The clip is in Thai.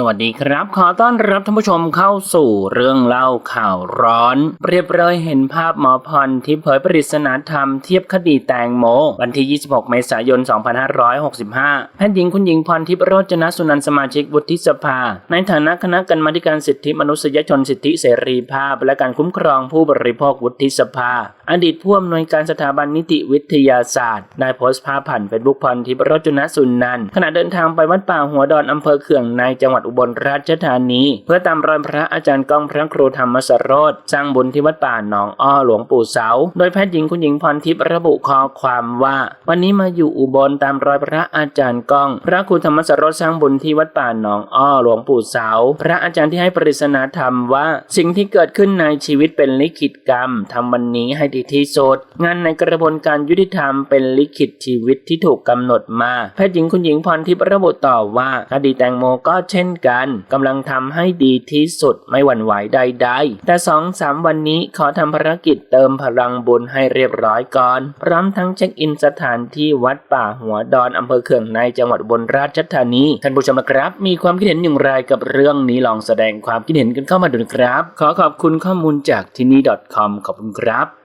สวัสดีครับ ขอต้อนรับท่านผู้ชมเข้าสู่เรื่องเล่าข่าวร้อนเรียบร้อยเห็นภาพหมอพรที่เผยปริศนาธรรมเทียบคดีแตงโม วันที่ 26 เมษายน 2565 แพทย์หญิงคุณหญิงพรทิพย์โรจนสุนันสมาชิกวุฒิสภา ในฐานะคณะกรรมาธิการสิทธิมนุษยชนสิทธิเสรีภาพ และการคุ้มครองผู้บริโภควุฒิสภา อดีตผู้อำนวยการสถาบันนิติวิทยาศาสตร์ได้โพสต์ภาพผ่านเฟซบุ๊กพรทิพย์โรจนสุนันขณะเดินทางไปวัดป่าหัวดอนอำเภอเขื่องในจังหวัดอุบลราชธานี เพื่อตามรอยพระอาจารย์ก้องพระครูธรรมสโรธสร้างบุญที่วัดป่าหนองอ้อหลวงปู่เสา โดยแพทย์หญิงคุณหญิงพรทิพย์ระบุข้อความว่า วันนี้มาอยู่อุบลตามรอยพระอาจารย์ก้อง พระครูธรรมสโรธสร้างบุญที่วัดป่าหนองอ้อหลวงปู่เสา พระอาจารย์ที่ให้ปริศนาธรรมว่า สิ่งที่เกิดขึ้นในชีวิตเป็นลิขิตกรรมทำวันนี้ให้ดีที่สุดงานในกระบวนการยุติธรรมเป็นลิขิตชีวิตที่ถูกกำหนดมาแพทย์หญิงคุณหญิงพรทิพย์ระบุต่อว่าคดีแตงโมก็เช่นกันกำลังทำให้ดีที่สุดไม่หวั่นไหวใด ๆ แต่สองสามวันนี้ขอทำภารกิจเติมพลังบุญให้เรียบร้อยก่อน พร้อมทั้งเช็คอินสถานที่วัดป่าหัวดอนอำเภอเขื่องในจังหวัดอุบลราชธานีท่านผู้ชมนะครับ มีความคิดเห็นอย่างไรกับเรื่องนี้ลองแสดงความคิดเห็นกันเข้ามาดูนะครับ ขอขอบคุณข้อมูลจากที่นี่ .com ขอบคุณครับ